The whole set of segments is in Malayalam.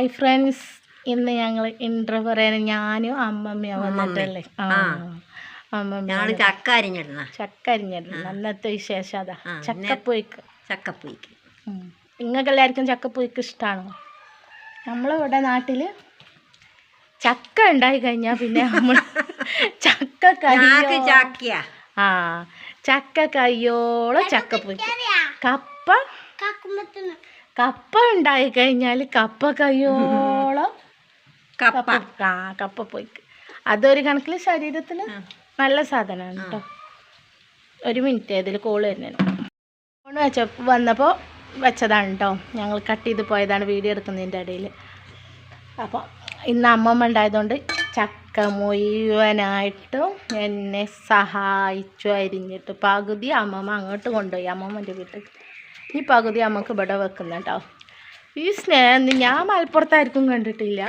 ഹായ് ഫ്രണ്ട്സ് ഇന്ന് ഞങ്ങൾ ഇൻട്രോ പറയാൻ ഞാനും അമ്മമ്മയും വന്നിട്ടല്ലേ. അമ്മമ്മ ഞങ്ങൾ ചക്ക അരിഞ്ഞിടുന്ന. ചക്ക അരിഞ്ഞിട്ടുണ്ട് അന്നത്തെ വിശേഷം അതാ. ചക്കപ്പൊയ്ക്ക് ചക്കപ്പൂയ്ക്ക് നിങ്ങൾക്ക് എല്ലാവർക്കും ചക്കപ്പൊയ്ക്ക് ഇഷ്ടമാണോ നമ്മളിവിടെ നാട്ടിൽ ചക്ക ഉണ്ടായി കഴിഞ്ഞാൽ പിന്നെ നമ്മൾ ചക്ക കയ്യോ ആ ചക്ക കയ്യോളം ചക്കപ്പൊയ്ക്ക് കപ്പ? കപ്പ ഉണ്ടായി കഴിഞ്ഞാൽ കപ്പ കയ്യോളം കപ്പ. ആ കപ്പ പോയി. അതൊരു കണക്കിൽ ശരീരത്തിന് നല്ല സാധനമാണ് കേട്ടോ ഒരു മിനിറ്റ് ഇതിൽ കോൾ വരുന്നതിന് ഫോൺ വെച്ച വന്നപ്പോൾ വെച്ചതാണ് കേട്ടോ ഞങ്ങൾ കട്ട് ചെയ്ത് പോയതാണ് വീഡിയോ എടുക്കുന്നതിന്റെ ഇടയിൽ അപ്പോൾ ഇന്ന് അമ്മമ്മ ഉണ്ടായതുകൊണ്ട് ചക്ക മുഴുവനായിട്ടും എന്നെ സഹായിച്ചു അരിഞ്ഞിട്ട്. പകുതി അമ്മമ്മ അങ്ങോട്ട് കൊണ്ടുപോയി. അമ്മമ്മന്റെ വീട്ടിൽ ഈ പകുതി നമുക്ക് ഇവിടെ വെക്കുന്ന കേട്ടോ ഈ സ്നേഹം ഞാൻ മലപ്പുറത്തായിരിക്കും കണ്ടിട്ടില്ല.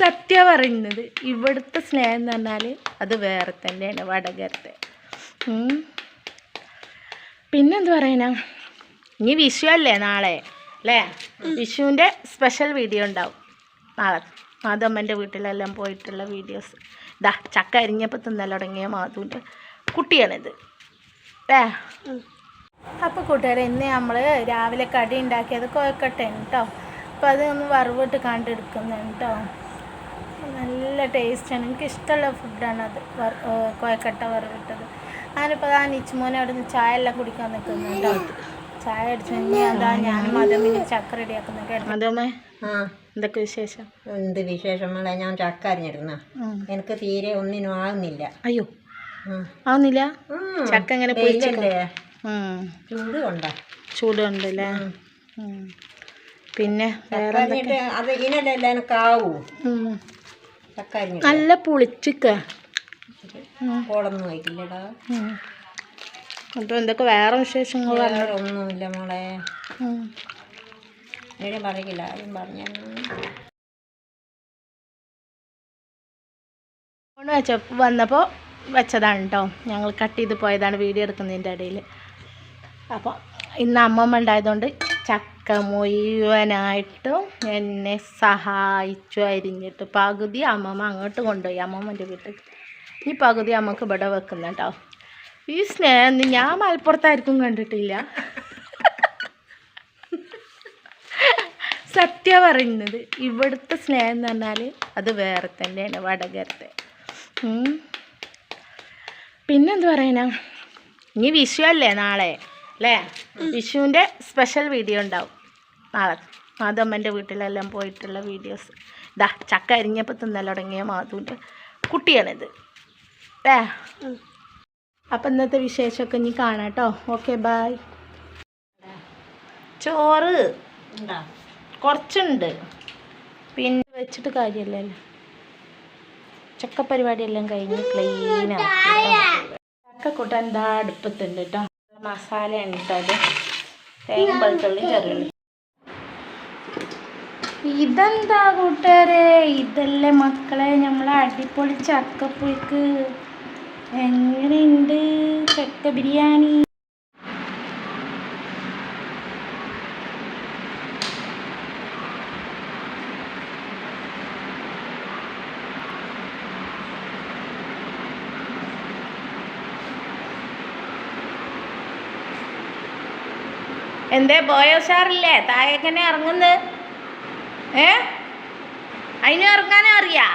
സത്യ പറയുന്നത് ഇവിടുത്തെ സ്നേഹം എന്ന് പറഞ്ഞാൽ അത് വേറെ തന്നെയാണ് വടകരത്തെ. പിന്നെന്ത് പറയണം? ഇനി വിഷു അല്ലേ നാളെ അല്ലേ? വിഷുവിന്റെ സ്പെഷ്യൽ വീഡിയോ ഉണ്ടാവും. നാളെ മാധവമ്മന്റെ വീട്ടിലെല്ലാം പോയിട്ടുള്ള വീഡിയോസ് ഇതാ ചക്ക അരിഞ്ഞപ്പോൾ തിന്നൽ മാധുവിന്റെ കുട്ടിയാണിത്. ഏ അപ്പോൾ കൂട്ടുകാരെ ഇന്ന് നമ്മൾ രാവിലെ കടി ഉണ്ടാക്കിയത് കൊഴക്കട്ടെ കേട്ടോ അപ്പോൾ അത് ഒന്ന് വറവിട്ട് കണ്ടെടുക്കുന്നുണ്ട് കേട്ടോ നല്ല ടേസ്റ്റാണ്. എനിക്ക് ഇഷ്ടമുള്ള ഫുഡാണ് അത് കോയക്കട്ട വറവിട്ടത്. ഞാനിപ്പോൾ ആ നിച്ചുമോനെ അവിടെ നിന്ന് ചായ എല്ലാം കുടിക്കാൻ നിൽക്കുന്നുണ്ടോ ചായ അടിച്ചു കഴിഞ്ഞാൽ അതാ ഞാനും മതമിന് ചക്ക റെഡിയാക്കുന്നൊക്കെ മതമേ ആ. എന്തൊക്കെ വിശേഷം? എന്ത് വിശേഷം മോളെ? ഞാൻ ചക്ക അറിഞ്ഞിരുന്ന എനിക്ക് തീരെ ഒന്നിനും ആകുന്നില്ല അയ്യോ. ആവുന്നില്ല ചക്ക ഇങ്ങനെ. ചൂട് ചൂടുണ്ടല്ലേ? പിന്നെ വേറെ നല്ല പുളിച്ചിക്ക. അപ്പോൾ എന്തൊക്കെ വേറെ വിശേഷങ്ങൾ ഒന്നുമില്ല മോളെ. പറയില്ല ആരും പറഞ്ഞു വന്നപ്പോൾ വെച്ചതാണ് കേട്ടോ ഞങ്ങൾ കട്ട് ചെയ്ത് പോയതാണ് വീഡിയോ എടുക്കുന്നതിന്റെ ഇടയിൽ. അപ്പോൾ ഇന്ന് അമ്മമ്മ ഉണ്ടായതുകൊണ്ട് ചക്ക മുഴുവനായിട്ടും എന്നെ സഹായിച്ചു അരിഞ്ഞിട്ട് പകുതി അമ്മമ്മ അങ്ങോട്ട് കൊണ്ടുപോയി അമ്മമ്മന്റെ വീട്ടിൽ. ഈ പകുതി അമ്മയ്ക്ക് ഇവിടെ വെക്കുന്ന കേട്ടോ. ഈ സ്നേഹം ഞാൻ മലപ്പുറത്തായിരിക്കും കണ്ടിട്ടില്ല. സത്യ പറയുന്നത് ഇവിടുത്തെ സ്നേഹം എന്ന് പറഞ്ഞാൽ അത് വേറെ തന്നെയാണ് വടകരത്തെ. പിന്നെന്ത് പറയാനാ ഇനി വിഷു അല്ലേ നാളെ? അല്ലേ? വിഷുവിന്റെ സ്പെഷ്യൽ വീഡിയോ ഉണ്ടാവും. നാളെ മാധവമ്മന്റെ വീട്ടിലെല്ലാം പോയിട്ടുള്ള വീഡിയോസ് ഇതാ ചക്ക അരിഞ്ഞപ്പോൾ തിന്നൽ തുടങ്ങിയ മാധുവിന്റെ കുട്ടിയാണിത്. അല്ലേ? അപ്പം ഇന്നത്തെ വിശേഷമൊക്കെ ഇനി കാണാം കേട്ടോ. ഓക്കെ ബായ് ചോറ്. കുറച്ചുണ്ട്. പിന്നെ വെച്ചിട്ട് കാര്യമല്ലല്ലോ. ചക്ക പരിപാടിയെല്ലാം കഴിഞ്ഞ് ക്ലീൻ ചക്ക കൂട്ടാൻ എന്താ അടുപ്പത്തുണ്ട് കേട്ടോ മസാലയാണ് കേട്ടോ അത് തേങ്ങ വെളുത്തുള്ളി ചെറുള്ളി ഇതെന്താ കൂട്ടുകാരെ? ഇതല്ലേ മക്കളെ നമ്മളെ അടിപൊളി ചക്കപ്പുഴുക്ക്. എങ്ങനെയുണ്ട് ചക്ക ബിരിയാണി? എന്തേ ബോയ ഉഷാറില്ലേ? താഴേക്കന്നെ ഇറങ്ങുന്നത്? ഏ? അതിന് ഇറങ്ങാനും അറിയാ?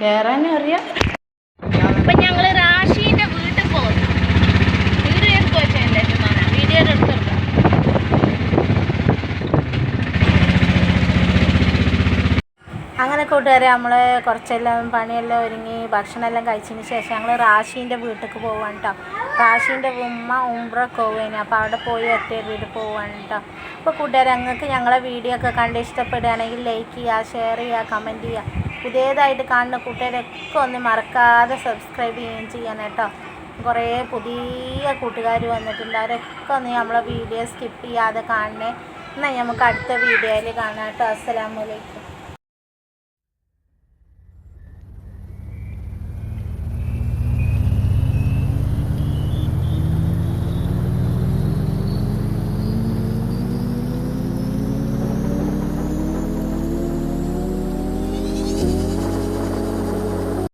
കയറാനും അറിയാം. അപ്പൊ ഞങ്ങൾ റാഷീന്റെ വീട്ടിൽ പോകുന്നു വീഡിയോ എടുത്ത് വെച്ചേ വീഡിയോ എടുത്തെടുക്കാം അങ്ങനെ കൂട്ടുകാരെ നമ്മൾ കുറച്ചെല്ലാം പണിയെല്ലാം ഒരുങ്ങി ഭക്ഷണമെല്ലാം കഴിച്ചതിന് ശേഷം ഞങ്ങൾ റാഷീന്റെ വീട്ടിലേക്ക് പോവാണ് കേട്ടോ റാഷീന്റെ ഉമ്മ ഉംറ കോവേനെ അപ്പോൾ അവിടെ പോയി ഒറ്റ വീട് പോവാണ് കേട്ടോ അപ്പോൾ കൂട്ടുകാരെ ഞങ്ങൾക്ക് ഞങ്ങളെ വീഡിയോ ഒക്കെ കണ്ട് ഇഷ്ടപ്പെടുകയാണെങ്കിൽ ലൈക്ക് ചെയ്യുക ഷെയർ ചെയ്യുക കമന്റ് ചെയ്യുക. പുതിയതായിട്ട് കാണുന്ന കൂട്ടുകാരൊക്കെ ഒന്ന് മറക്കാതെ സബ്സ്ക്രൈബ് ചെയ്യുകയും ചെയ്യാൻ കേട്ടോ കുറേ പുതിയ കൂട്ടുകാർ വന്നിട്ടുണ്ട്. അവരൊക്കെ ഒന്ന് നമ്മളെ വീഡിയോ സ്കിപ്പ് ചെയ്യാതെ കാണണേ. എന്നാൽ നമുക്ക് അടുത്ത വീഡിയോയിൽ കാണാം കേട്ടോ അസ്സലാമലൈക്കും